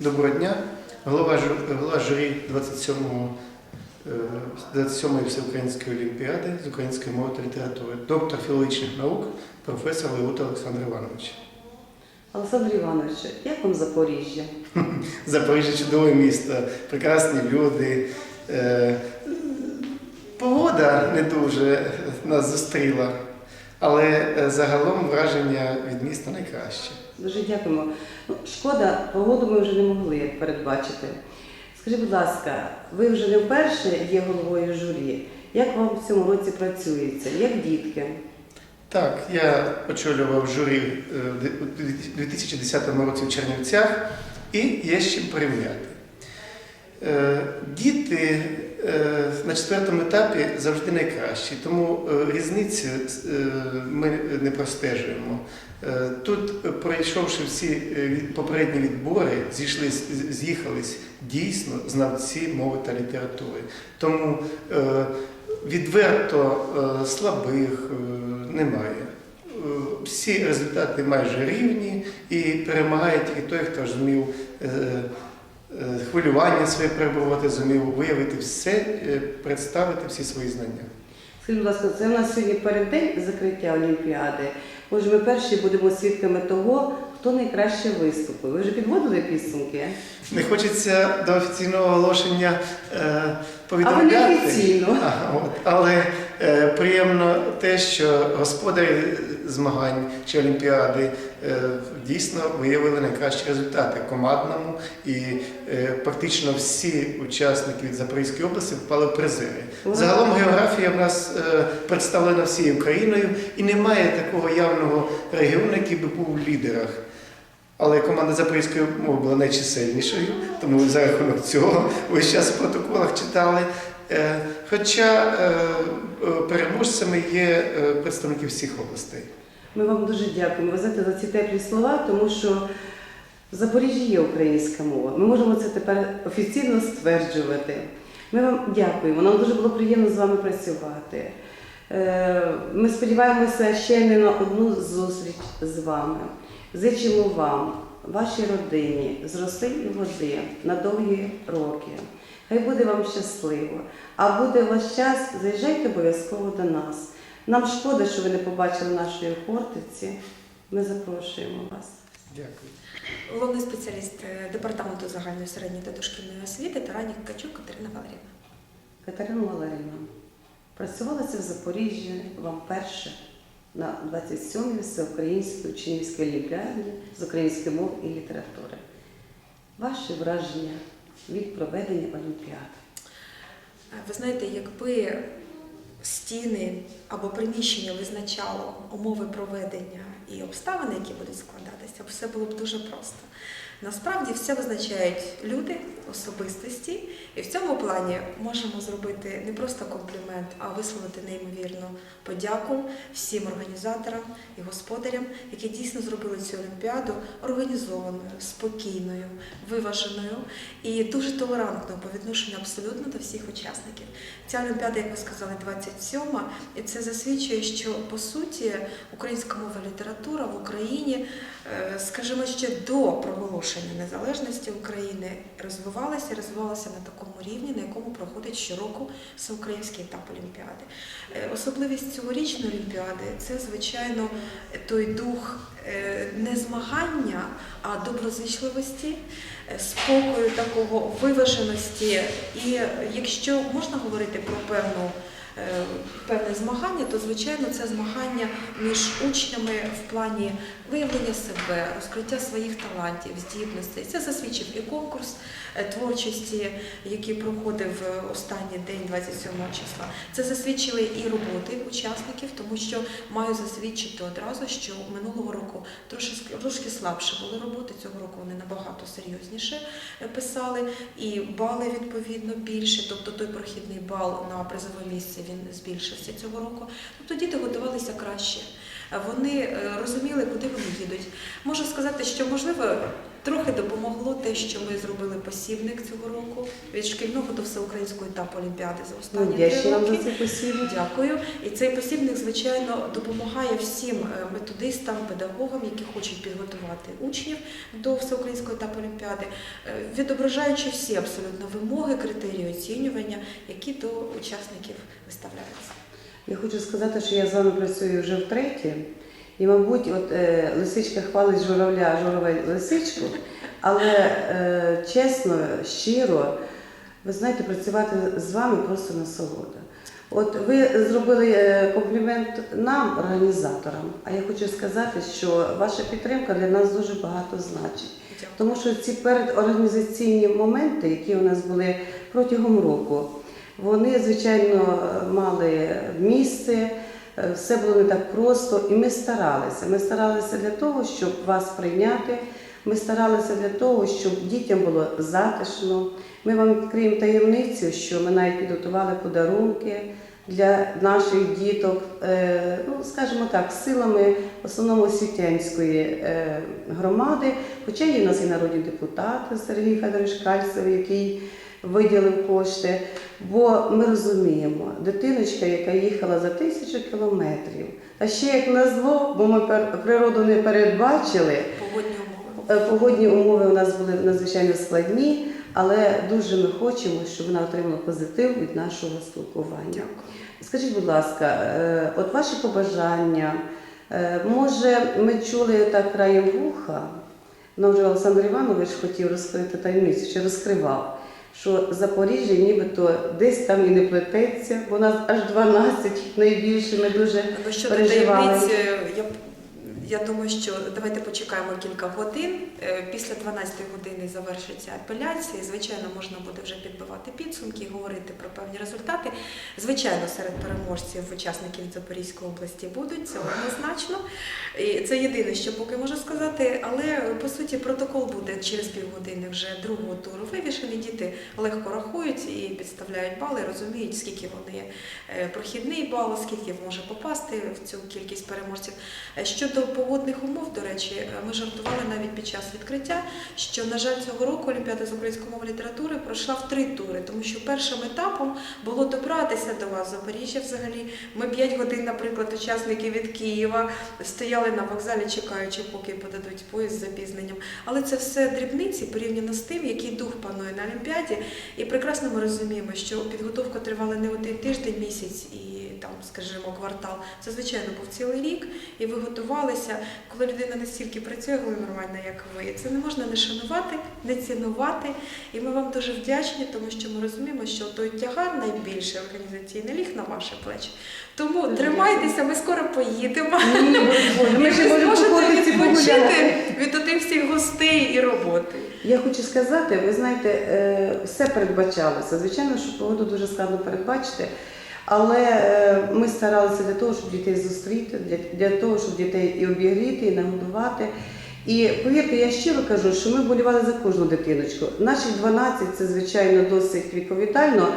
Доброго дня. Голова, голова журі 27-го, е, 27-ї Всеукраїнської олімпіади з української мови та літератури, доктор філологічних наук, професор Леута Олександр Іванович. Олександр Іванович, як вам Запоріжжя? Запоріжжя чудове місто, прекрасні люди. Е, Погода не дуже нас зустріла, але е, загалом враження від міста найкраще. Дуже дякуємо. Ну, шкода, погоду ми вже не могли передбачити. Скажіть, будь ласка, ви вже не вперше є головою журі. Як вам в цьому році працюється? Як дітки? Так, я очолював журі е, в 2010 році в Чернівцях і є з чим порівняти. Е, Діти на четвертому етапі завжди найкращі, тому е, різниці е, ми не простежуємо. Е, Тут, е, пройшовши всі е, попередні відбори, зійшлись, з'їхались дійсно знавці мови та літератури. Тому е, відверто е, слабих е, немає. Е, Всі результати майже рівні і перемагає тільки той, хто ж зумів е, е, хвилювання своє перебувати, зумів виявити все, е, представити всі свої знання. Скажіть, будь ласка, це у нас сьогодні переддень закриття Олімпіади. Отже, ми перші будемо свідками того, хто найкраще виступив. Ви вже підводили підсумки? Не хочеться до офіційного оголошення е, А ви не офіційно. А, от, але е, приємно те, що господарі змагань чи олімпіади е, дійсно виявили найкращі результати командному, і е, практично всі учасники від Запорізької області впали в призери. Загалом географія в нас е, представлена всією Україною, і немає такого явного регіону, який би був в лідерах. Але команда Запорізької мови була найчисельнішою, тому за рахунок цього весь час в протоколах читали. Хоча переможцями є представники всіх областей. Ми вам дуже дякуємо. Знаєте за ці теплі слова, тому що в Запоріжжі є українська мова. Ми можемо це тепер офіційно стверджувати. Ми вам дякуємо. Нам дуже було приємно з вами працювати. Е, Ми сподіваємося ще не на одну зустріч з вами. Зичимо вам, вашій родині, зросли і води на довгі роки. Хай буде вам щасливо. А буде у вас час, заїжджайте обов'язково до нас. Нам шкода, що ви не побачили нашої Хортиці. Ми запрошуємо вас. Дякую. Головний спеціаліст е, департаменту загальної середньої та дошкільної освіти Таранік Качук Катерина Валерівна. Катерина Валерівна, працювалася в Запоріжжі вам перше на 27-й всеукраїнській учнівській олімпіаді з української мови і літератури. Ваші враження від проведення олімпіади? Е, Ви знаєте, якби стіни або приміщення визначало умови проведення і обставини, які будуть складатися, все було б дуже просто. Насправді все визначають люди, особистості, і в цьому плані можемо зробити не просто комплімент, а висловити неймовірну подяку всім організаторам і господарям, які дійсно зробили цю олімпіаду організованою, спокійною, виваженою і дуже толерантною по відношенню абсолютно до всіх учасників. Ця олімпіада, як ви сказали, 27-ма, і це засвідчує, що по суті українська мова література в Україні, е, скажімо, ще до проголошення незалежності України розвивалася, розвивалася на такому рівні, на якому проходить щороку всеукраїнський етап Олімпіади. Е, Особливість цьогорічної Олімпіади це, звичайно, той дух е, не змагання, а доброзичливості, е, спокою, такого виваженості. І якщо можна говорити про певну. Е, Певне змагання, то звичайно це змагання між учнями в плані виявлення себе, розкриття своїх талантів, здібностей. Це засвідчив і конкурс е, творчості, який проходив е, останній день 27 числа. Це засвідчили і роботи учасників, тому що маю засвідчити одразу, що минулого року трошки, трошки слабше були роботи. Цього року вони набагато серйозніше писали, і бали відповідно більше. Тобто той прохідний бал на призове місце він збільшився цього року. Тобто діти готувалися краще. Вони е, розуміли, куди вони їдуть. Можу сказати, що можливо Трохи допомогло те, що ми зробили посібник цього року від шкільного до всеукраїнського етапу Олімпіади за Ну, останні вдячні три роки. за посібник. Дякую. І цей посібник, звичайно, допомагає всім е, методистам, педагогам, які хочуть підготувати учнів до всеукраїнського етапу Олімпіади, е, відображаючи всі абсолютно вимоги, критерії оцінювання, які до учасників виставляються. Я хочу сказати, що я з вами працюю вже втретє. І, мабуть, от е, лисичка хвалить журавля, журавель лисичку. Але е, чесно, щиро, ви знаєте, працювати з вами просто насолода. От ви зробили е, комплімент нам, організаторам, а я хочу сказати, що ваша підтримка для нас дуже багато значить. Тому що ці передорганізаційні моменти, які у нас були протягом року, вони, звичайно, мали місце, все було не так просто, і ми старалися. Ми старалися для того, щоб вас прийняти. Ми старалися для того, щоб дітям було затишно. Ми вам відкриємо таємницю, що ми навіть підготували подарунки для наших діток, е, ну скажімо так, силами в основному освітянської е, громади. Хоча є в нас і народні депутати Сергій Федорович Кальцев, який виділив кошти. Бо ми розуміємо, дитиночка, яка їхала за тисячу кілометрів, а ще як назло, бо ми природу не передбачили. Погодні умови. Е, Погодні умови у нас були надзвичайно складні, але дуже ми хочемо, щоб вона отримала позитив від нашого спілкування. Дякую. Скажіть, будь ласка, е, от ваші побажання, е, може, ми чули так краєм вуха, нам вже Олександр Іванович хотів розкрити таємницю, чи розкривав, що Запоріжжя нібито десь там і не плететься, бо нас аж 12 найбільше, ми дуже ви щодо переживали. Я, думаю, що давайте почекаємо кілька годин. Е, Після 12 години завершиться апеляція. Звичайно, можна буде вже підбивати підсумки і говорити про певні результати. Звичайно, серед переможців учасників Запорізької області будуть, це однозначно. І це єдине, що поки можу сказати, але по суті протокол буде через півгодини вже другого туру вивішений. Діти легко рахують і підставляють бали, розуміють, скільки вони е, прохідний бал, скільки може попасти в цю кількість переможців. Е, Щодо погодних умов, до речі, е, ми жартували навіть під час відкриття, що на жаль цього року Олімпіада з української мови літератури пройшла в три тури, тому що першим етапом було добратися до вас, Запоріжжя взагалі. Ми 5 годин, наприклад, учасники від Києва стояли на вокзалі, чекаючи, поки подадуть поїзд з запізненням. Але це все дрібниці порівняно з тим, який дух панує на Олімпіаді. І прекрасно ми розуміємо, що підготовка тривала не один тиждень, місяць і там, скажімо, квартал. Це звичайно був цілий рік, і ви готувалися. Коли людина настільки працює нормально, як ви, це не можна не шанувати, не цінувати. І ми вам дуже вдячні, тому що ми розуміємо, що той тягар найбільший організаційний ліг на ваші плечі. Тому тримайтеся, ми скоро поїдемо. Ми можемо зможете відпочити від отих всіх гостей і роботи. Я хочу сказати, ви знаєте, е, все передбачалося. Звичайно, що погоду дуже складно передбачити. Але е, ми старалися для того, щоб дітей зустріти, для, для того, щоб дітей і обігріти, і нагодувати. І повірте, я щиро кажу, що ми болівали за кожну дитиночку. Наші 12 це звичайно досить віковітально.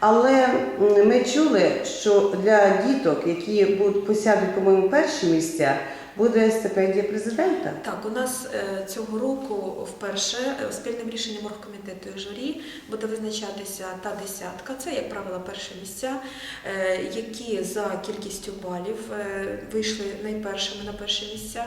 Але ми чули, що для діток, які будуть посядуть, по-моєму, перші місця, буде стипендія президента. Так, у нас е, цього року вперше е, спільним рішенням оргкомітету і журі буде визначатися та десятка. Це, як правило, перші місця, е, які за кількістю балів вийшли найпершими на перші місця.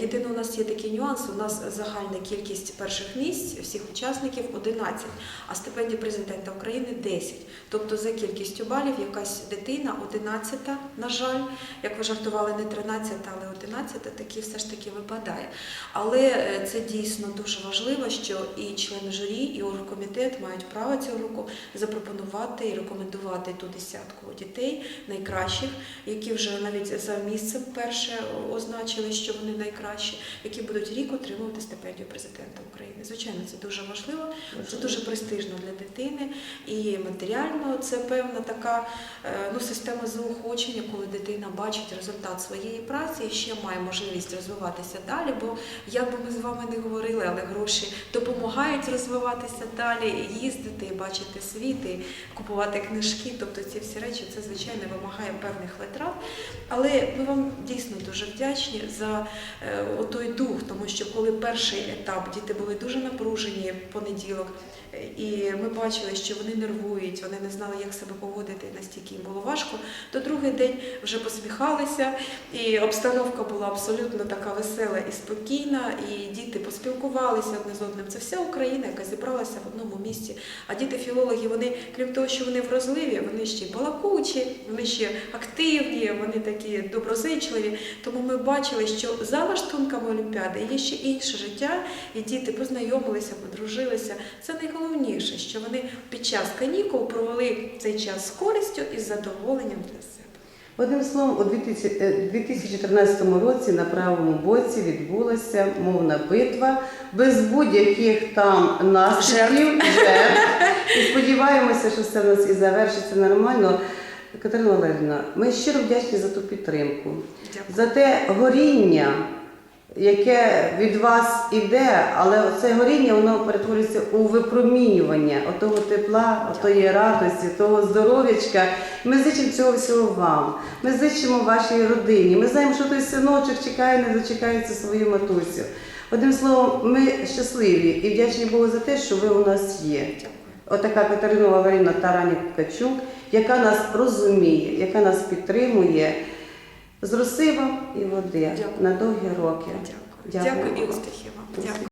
Єдине, у нас є такий нюанс. У нас загальна кількість перших місць всіх учасників 11, а стипендія президента України 10. Тобто за кількістю балів якась дитина 11, на жаль, як ви жартували, не 13, але 11 таки все ж таки випадає. Але е, це дійсно дуже важливо, що і члени журі, і оргкомітет мають право цього року запропонувати і рекомендувати ту десятку дітей найкращих, які вже навіть за місцем перше означили, що вони найкращі, які будуть рік отримувати стипендію президента України. Звичайно, це дуже важливо. Це дуже престижно для дитини і матеріально це певна така е, ну, система заохочення, коли дитина бачить результат своєї праці і ще має можливість розвиватися далі, бо як би ми з вами не говорили, але гроші допомагають розвиватися далі, їздити, бачити світ, і купувати книжки. Тобто ці всі речі це звичайно вимагає певних витрат. Але ми вам дійсно дуже вдячні за е, отой дух, тому що коли перший етап діти були дуже напружені в понеділок, і ми бачили, що вони нервують, вони не знали, як себе поводити, настільки їм було важко. То другий день вже посміхалися, і обстановка була абсолютно така весела і спокійна, і діти поспілкувалися одне з одним. Це вся Україна, яка зібралася в одному місці. А діти-філологи, вони, крім того, що вони вразливі, вони ще й балакучі, вони ще активні, вони такі доброзичливі. Тому ми бачили, що за лаштунками Олімпіади є ще інше життя, і діти познайомилися, подружилися. Це найголовніше, що вони під час канікул провели цей час з користю і з задоволенням для себе. Одним словом, у 2000 е, 2014 році на правому боці відбулася мовна битва без будь-яких там наслідків. І сподіваємося, що все в нас і завершиться нормально. Катерина Валерівна, ми щиро вдячні за ту підтримку, Дякую. за те горіння, яке від вас іде, але це горіння воно перетворюється у випромінювання отого тепла, отої радості, того здоров'ячка. Ми зичимо цього всього вам. Ми зичимо вашій родині. Ми знаємо, що той синочок чекає, не дочекається свою матусю. Одним словом, ми щасливі і вдячні Богу за те, що ви у нас є. Отака Катерина Ваварівна Тарані Ткачук, яка нас розуміє, яка нас підтримує з розсивом і води Дякую. на довгі роки. Дякую. Дякую. Дякую і успіхів вам. Дякую.